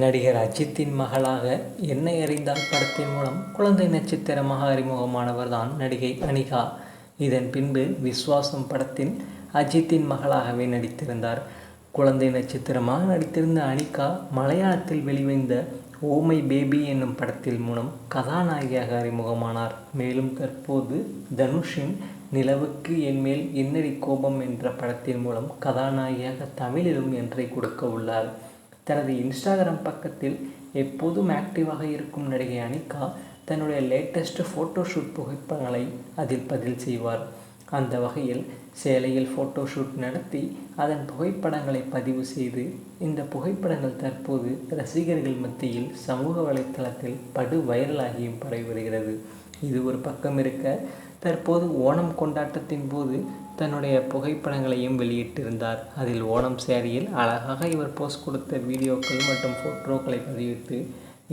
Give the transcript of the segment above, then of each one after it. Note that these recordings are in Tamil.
நடிகர் அஜித்தின் மகளாக என்னை அறிந்தால் படத்தின் மூலம் குழந்தை நட்சத்திரமாக அறிமுகமானவர் தான் நடிகை அனிகா. இதன் பின்பு விஸ்வாசம் படத்தின் அஜித்தின் மகளாகவே நடித்திருந்தார். குழந்தை நட்சத்திரமாக நடித்திருந்த அனிகா மலையாளத்தில் வெளிவந்த ஓமை பேபி என்னும் படத்தில் மூலம் கதாநாயகியாக அறிமுகமானார். மேலும் தற்போது தனுஷின் நிலவுக்கு என்மேல் என்னடி கோபம் என்ற படத்தின் மூலம் கதாநாயகியாக தமிழிலும் என்றை கொடுக்க உள்ளார். தனது இன்ஸ்டாகிராம் பக்கத்தில் எப்போதும் ஆக்டிவாக இருக்கும் நடிகை அனிகா தன்னுடைய லேட்டஸ்ட் ஃபோட்டோஷூட் புகைப்படங்களை அதில் பதில் செய்வார். அந்த வகையில் சேலையில் ஃபோட்டோஷூட் நடத்தி அதன் புகைப்படங்களை பதிவு செய்து இந்த புகைப்படங்கள் தற்போது ரசிகர்கள் மத்தியில் சமூக வலைத்தளத்தில் படு வைரலாகியும் பரவி வருகிறது. இது ஒரு பக்கம் இருக்க தற்போது ஓணம் கொண்டாட்டத்தின் போது தன்னுடைய புகைப்படங்களையும் வெளியிட்டிருந்தார். அதில் ஓணம் சேரியில் அழகாக இவர் போஸ்ட் கொடுத்த வீடியோக்கள் மற்றும் ஃபோட்டோக்களை பதிவிட்டு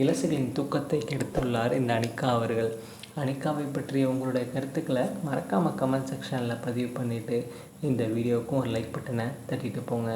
இலசுகளின் தூக்கத்தை கெடுத்துள்ளார் இந்த அனிகா அவர்கள். அனிகாவை பற்றிய உங்களுடைய கருத்துக்களை மறக்காமல் கமெண்ட் செக்ஷனில் பதிவு பண்ணிவிட்டு இந்த வீடியோவுக்கும் ஒரு லைக் பட்டனை தட்டிட்டு போங்க.